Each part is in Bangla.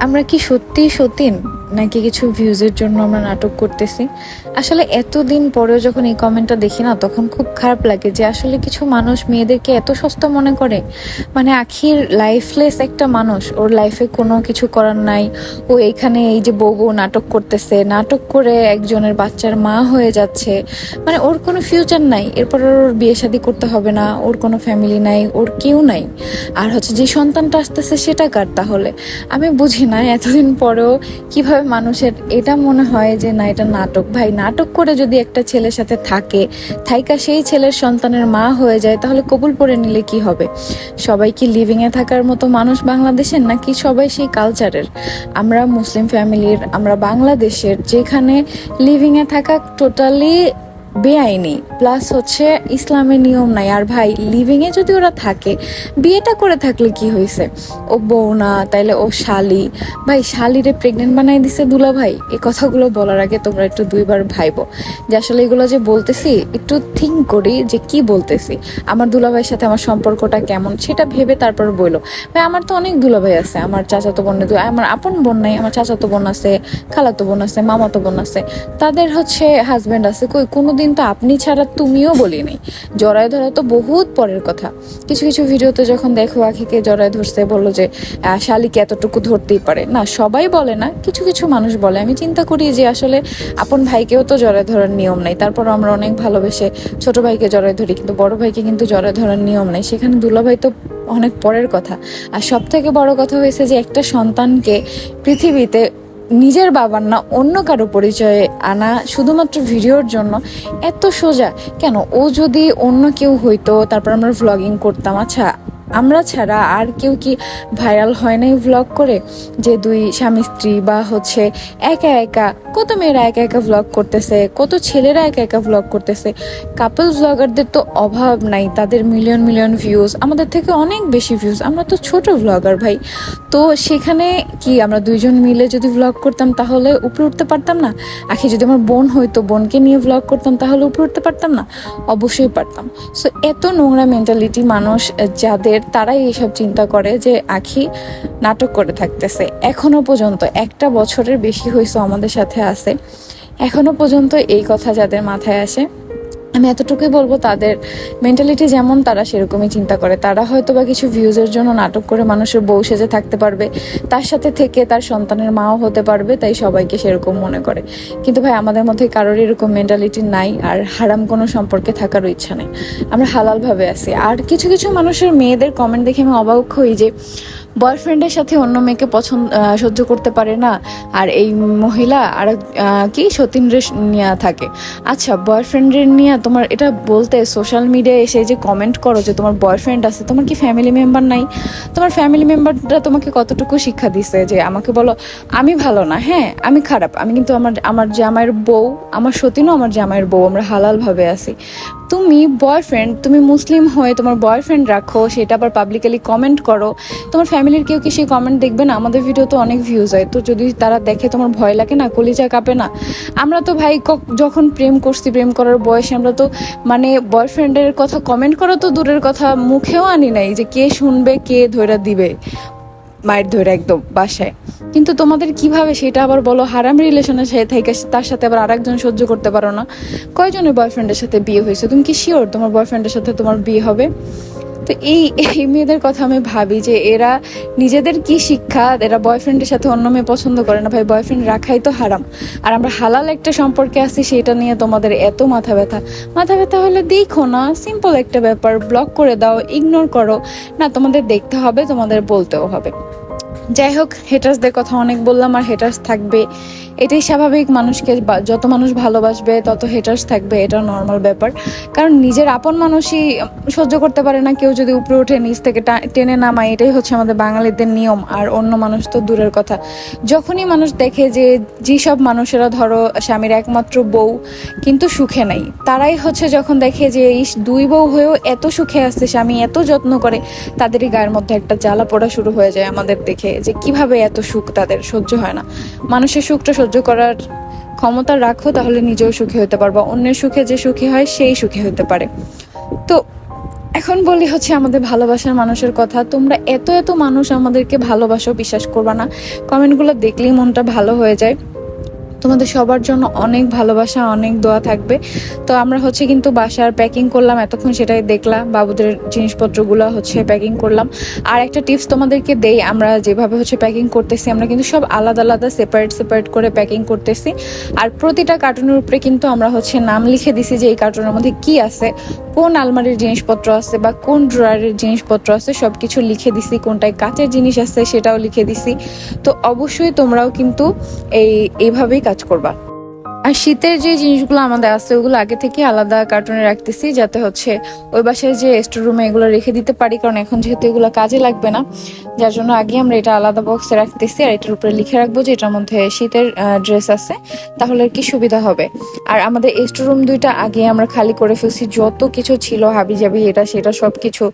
আমরা কি সত্যি সতীন? নাকি কিছু ভিউজের জন্য আমরা নাটক করতেছি। আসলে এতদিন পরেও যখন এই কমেন্টটা দেখি না, তখন খুব খারাপ লাগে যে আসলে কিছু মানুষ মেয়েদেরকে এত সস্তা মনে করে। মানে আখির লাইফলেস একটা মানুষ, ওর লাইফে কোনো কিছু করার নাই। ও এখানে এই যে বউ বউ নাটক করতেছে, নাটক করে একজনের বাচ্চার মা হয়ে যাচ্ছে। মানে ওর কোনো ফিউচার নাই, এরপর ওর বিয়ে শাদী করতে হবে না, ওর কোনো ফ্যামিলি নাই, ওর কেউ নাই। আর হচ্ছে যে সন্তানটা আসতেছে সেটা কার তাহলে? আমি বুঝি না এতদিন পরেও কীভাবে মানুষের এটা মনে হয় যে না, এটা নাটক। ভাই, নাটক করে যদি একটা ছেলের সাথে থাকে, থাইকা সেই ছেলের সন্তানের মা হয়ে যায়, তাহলে কবুল পরে নিলে কি হবে? সবাই কি লিভিংয়ে থাকার মতো মানুষ বাংলাদেশের, নাকি সবাই সেই কালচারের আমরা মুসলিম ফ্যামিলির আমরা বাংলাদেশের, যেখানে লিভিংয়ে থাকা টোটালি বেআইনি। প্লাস হচ্ছে ইসলামের নিয়ম নাই। আর ভাই লিভিং এ যদি ওরা থাকে, বিয়েটা করে থাকলে কি হয়েছে ও বউ না, তাইলে ও শালি। ভাই, শালিরে প্রেগনেন্ট বানাই দিছে দুলা ভাই, এই কথাগুলো বলার আগে তোমরা একটু দুইবার ভাইবো। যে আসলে এগুলো যে বলতেছি, একটু থিঙ্ক করি যে কি বলতেছি। আমার দুলা ভাইয়ের সাথে আমার সম্পর্কটা কেমন, সেটা ভেবে তারপর বইলো। ভাই, আমার তো অনেক দুলা ভাই আছে। আমার চাচাতো বোন, আমার আপন বোন নাই, আমার চাচাতো বোন আছে, খালাতো বোন আছে, মামাতো বোন আছে। তাদের হচ্ছে হাজব্যান্ড আছে। কই, কোনোদিন তো আপনি ছাড়া তুমিও বলিনি। জড়ায় ধরা তো বহুত পরের কথা। কিছু কিছু ভিডিওতে যখন দেখো আখিকে জড়ায় ধরছে, বলল যে শালিকে এতটুকু ধরতেই পারে। না, সবাই বলে না, কিছু কিছু মানুষ বলে। আমি চিন্তা করি যে, আসলে আপন ভাইকেও তো জড়ায় ধরার নিয়ম নেই। তারপর আমরা অনেক ভালোবেসে ছোট ভাইকে জড়ায় ধরি, কিন্তু বড় ভাইকে কিন্তু জড়ায় ধরার নিয়ম নেই। সেখানে দুলাভাই তো অনেক পরের কথা। আর সব থেকে বড় কথা হয়েছে যে, একটা সন্তানকে পৃথিবীতে নিজের বাবার না অন্য কারও পরিচয়ে আনা শুধুমাত্র ভিডিওর জন্য এত সোজা। কেন? ও যদি অন্য কেউ হইতো, তারপর আমরা ভ্লগিং করতাম। আচ্ছা আমরা ছাড়া আর কেউ কি ভাইরাল হয় নাই ভ্লগ করে? যে দুই স্বামী স্ত্রী বা হচ্ছে একা একা, কত মেয়েরা একা একা ভ্লগ করতেছে, কত ছেলেরা একা একা ভ্লগ করতেছে। কাপল ভ্লগারদের তো অভাব নাই, তাদের মিলিয়ন মিলিয়ন ভিউজ আমাদের থেকে অনেক বেশি ভিউজ আমরা তো ছোট ভ্লগার ভাই। তো সেখানে কি আমরা দুইজন মিলে যদি ভ্লগ করতাম তাহলে উপরে উঠতে পারতাম না? আখি যদি আমার বোন হইতো, বোনকে নিয়ে ভ্লগ করতাম তাহলে উপরে উঠতে পারতাম না? অবশ্যই পারতাম। সো এত নোংরা মেন্টালিটি মানুষ, যাদের তারাই এইসব চিন্তা করে যে আখি নাটক করে থাকতেছে। এখনও পর্যন্ত একটা বছরের বেশি হয়েছে আমাদের সাথে আছে। এখনও পর্যন্ত এই কথা যাদের মাথায় আসে আমি এতটুকুই বলব, তাদের মেন্টালিটি যেমন তারা সেরকমই চিন্তা করে। তারা হয়তো বা কিছু ভিউজের জন্য নাটক করে মানুষের বউ সেজে থাকতে পারবে, তার সাথে থেকে তার সন্তানের মাও হতে পারবে, তাই সবাইকে সেরকম মনে করে। কিন্তু ভাই, আমাদের মধ্যে কারোর এরকম মেন্টালিটি নাই, আর হারাম কোনো সম্পর্কে থাকারও ইচ্ছা নেই। আমরা হালালভাবে আছি। আর কিছু কিছু মানুষের মেয়েদের কমেন্ট দেখে আমি অবাক হই যে বয়ফ্রেন্ডের সাথে অন্য মেয়েকে পছন্দ সহ্য করতে পারে না। আর এই মহিলা আর কি? সতীন্দ্রের নিয়ে থাকে। আচ্ছা বয়ফ্রেন্ডের নিয়ে তোমার এটা বলতে সোশ্যাল মিডিয়ায় এসে যে কমেন্ট করো যে তোমার বয়ফ্রেন্ড আছে, তোমার কি ফ্যামিলি মেম্বার নাই? তোমার ফ্যামিলি মেম্বাররা তোমাকে কতটুকু শিক্ষা দিছে যে আমাকে বলো, আমি ভালো না হ্যাঁ আমি খারাপ, আমি কিন্তু আমার আমার জামাইয়ের বউ, আমার সতীনও আমার জামাইয়ের বউ, আমরা হালালভাবে আছি। তুমি বয়ফ্রেন্ড তুমি মুসলিম হয়ে তোমার বয়ফ্রেন্ড রাখো, সেটা আবার পাবলিকালি কমেন্ট করো। তোমার ফ্যামিলির কেউ কি সেই কমেন্ট দেখবে না? আমাদের ভিডিও তো অনেক ভিউজ হয়। তো যদি তারা দেখে তোমার ভয় লাগে না, কলিজা কাঁপে না, আমরা তো ভাই যখন প্রেম করছি, প্রেম করার বয়সে আমরা তো মানে বয়ফ্রেন্ডের কথা কমেন্ট করা তো দূরের কথা, মুখেও আনি নাই যে কে শুনবে, কে ধৈরা দিবে। মায়ের ধরে একদম বাসায়। কিন্তু তোমাদের কীভাবে সেটা আবার বলো? হারাম রিলেশনের সাথে থেকে তার সাথে আবার আরেকজন সহ্য করতে পারো না। কয়জনের বয়ফ্রেন্ডের সাথে বিয়ে হয়েছে? তুমি কি শিওর তোমার বয়ফ্রেন্ডের সাথে তোমার বিয়ে হবে? তো এই এই মেয়েদের কথা আমি ভাবি যে এরা নিজেদের কি শিক্ষা? এরা বয়ফ্রেন্ডের সাথে অন্য মেয়ে পছন্দ করে না। ভাই বয়ফ্রেন্ড রাখাই তো হারাম। আর আমরা হালাল একটা সম্পর্কে আছি, সেটা নিয়ে তোমাদের এত মাথা ব্যথা। মাথা ব্যথা হলে দেখো না সিম্পল একটা ব্যাপার। ব্লক করে দাও ইগনোর করো। না, তোমাদের দেখতে হবে, তোমাদের বলতেও হবে। যাই হোক হেটার্সদের কথা অনেক বললাম আর হেটার্স থাকবে। এটাই স্বাভাবিক, মানুষকে যত মানুষ ভালোবাসবে, তত হেটার্স থাকবে, এটা নর্মাল ব্যাপার। কারণ নিজের আপন মানুষই সহ্য করতে পারে না, কেউ যদি উপরে উঠে নিচ থেকে টেনে নামায়, এটাই হচ্ছে আমাদের বাঙালিদের নিয়ম, আর অন্য মানুষ তো দূরের কথা। যখনই মানুষ দেখে যে, যেসব মানুষেরা ধরো, স্বামীর একমাত্র বউ, কিন্তু সুখে নাই, তারাই হচ্ছে যখন দেখে যে এই দুই বউ হয়েও এত সুখে আসছে স্বামী এত যত্ন করে, তাদেরই গায়ের মধ্যে একটা জ্বালা পোড়া শুরু হয়ে যায় আমাদের দেখে। যে কীভাবে এত সুখ তাদের সহ্য হয় না। মানুষের সুখটা সহ্য করার ক্ষমতা রাখো, তাহলে নিজেও সুখী হতে পারব। অন্যের সুখে যে সুখী হয়, সেই সুখী হতে পারে। তো এখন বলি হচ্ছে আমাদের ভালোবাসার মানুষের কথা, তোমরা এত এত মানুষ আমাদেরকে ভালোবাসো, বিশ্বাস করবা না। কমেন্টগুলো দেখলেই মনটা ভালো হয়ে যায়। তোমাদের সবার জন্য অনেক ভালোবাসা, অনেক দোয়া থাকবে। তো আমরা হচ্ছে কিন্তু বাসার প্যাকিং করলাম, এতক্ষণ সেটাই দেখলাম বাবুদের জিনিসপত্রগুলো হচ্ছে প্যাকিং করলাম। আর একটা টিপস তোমাদেরকে দেই, আমরা যেভাবে হচ্ছে প্যাকিং করতেছি, আমরা কিন্তু সব আলাদা আলাদা সেপারেট সেপারেট করে প্যাকিং করতেছি। আর প্রতিটা কার্টুনের উপরে কিন্তু আমরা হচ্ছে নাম লিখে দিছি যে এই কার্টুনের মধ্যে কি আছে। কোন আলমারির জিনিসপত্র আছে বা কোন ড্রয়ারের জিনিসপত্র আছে সব কিছু লিখে দিছি, কোনটায় কাচের জিনিস আছে সেটাও লিখে দিছি। তো অবশ্যই তোমরাও কিন্তু এই, এইভাবেই কাজ করবা। আর শীতের যে জিনিসগুলো আমাদের আছে, ওগুলো আগে থেকে আলাদা কার্টুনে রাখতেছি, যাতে হচ্ছে ওই বাসায় যে স্টোর রুমে এগুলো রেখে দিতে পারি, কারণ এখন যেহেতু এগুলো কাজে লাগবে না, যার জন্য আগে আমরা এটা আলাদা বক্সে রাখতেছি আর এটার উপরে লিখে রাখব যে এটার মধ্যে শীতের ড্রেস আছে, তাহলে কি সুবিধা হবে। আর আমাদের স্টোর রুম দুইটা আগে আমরা খালি করে ফেলছি, যত কিছু ছিল, হাবি জাবি, এটা সেটা সব কিছু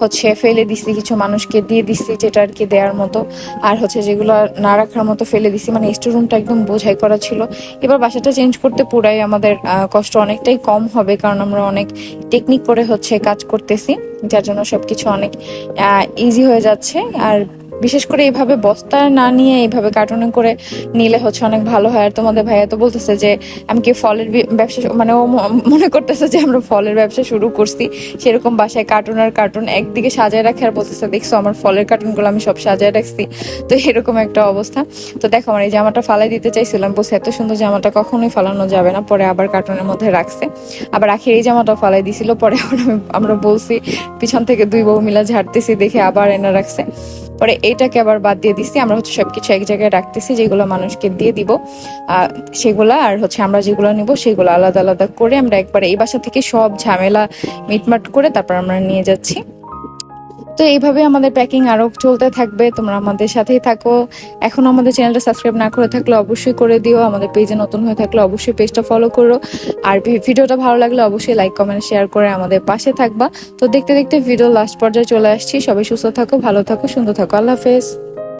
হচ্ছে ফেলে দিছি, কিছু মানুষকে দিয়ে দিছি, যেটা আর কি দেওয়ার মতো। আর হচ্ছে যেগুলো না রাখার মতো ফেলে দিছি মানে স্টোর রুমটা একদম বোঝাই করা ছিল। এবার বাসাটা চেঞ্জ করতে পুরাই আমাদের কষ্ট অনেকটাই কম হবে, কারণ আমরা অনেক টেকনিক করে হচ্ছে কাজ করতেছি, যার জন্য সবকিছু অনেক ইজি হয়ে যাচ্ছে। আর বিশেষ করে এইভাবে বস্তা না নিয়ে এইভাবে কার্টুনে করে নিলে হচ্ছে অনেক ভালো হয়। আর তোমাদের ভাইয়া তো বলতেছে যে, আমি কি ফলের ব্যবসা মানে ও মনে করতেছে যে, আমরা ফলের ব্যবসা শুরু করছি। সেরকম বাসায় কার্টুন আর কার্টুন একদিকে সাজায় রাখে আর বলতেছে, দেখছ, আমার ফলের কার্টুনগুলো আমি সব সাজায় রাখছি। তো এরকম একটা অবস্থা। তো দেখো, আমার এই জামাটা ফালাই দিতে চাইছিলাম। বসে এত সুন্দর জামাটা কখনোই ফালানো যাবে না। পরে আবার কার্টুনের মধ্যে রাখছে। আবার আখের এই জামাটা ফালাই দিছিল। পরে আমরা বলছি, পিছন থেকে দুই বউ মিলা ঝাড়তেছি দেখে আবার এনে রাখছে। পরে এটাকে আবার বাদ দিয়ে দিছি। আমরা হচ্ছে সবকিছু এক জায়গায় রাখতেছি, যেগুলো মানুষকে দিয়ে দিব। সেগুলা আর হচ্ছে আমরা যেগুলো নিব সেগুলো আলাদা আলাদা করে আমরা একবার এই বাসা থেকে সব ঝামেলা মিটমাট করে তারপর আমরা নিয়ে যাচ্ছি। তো এইভাবে আমাদের প্যাকিং আরও চলতে থাকবে। তোমরা আমাদের সাথেই থাকো। এখন আমাদের চ্যানেলটা সাবস্ক্রাইব না করে থাকলে অবশ্যই করে দিও। আমাদের পেজে নতুন হয়ে থাকলে অবশ্যই পেজটা ফলো করো। আর ভিডিওটা ভালো লাগলে অবশ্যই লাইক কমেন্ট শেয়ার করে আমাদের পাশে থাকবা। তো দেখতে দেখতে ভিডিও লাস্ট পর্যায়ে চলে আসছি। সবাই সুস্থ থাকো, ভালো থাকো, সুন্দর থাকো। আল্লাহ হাফেজ।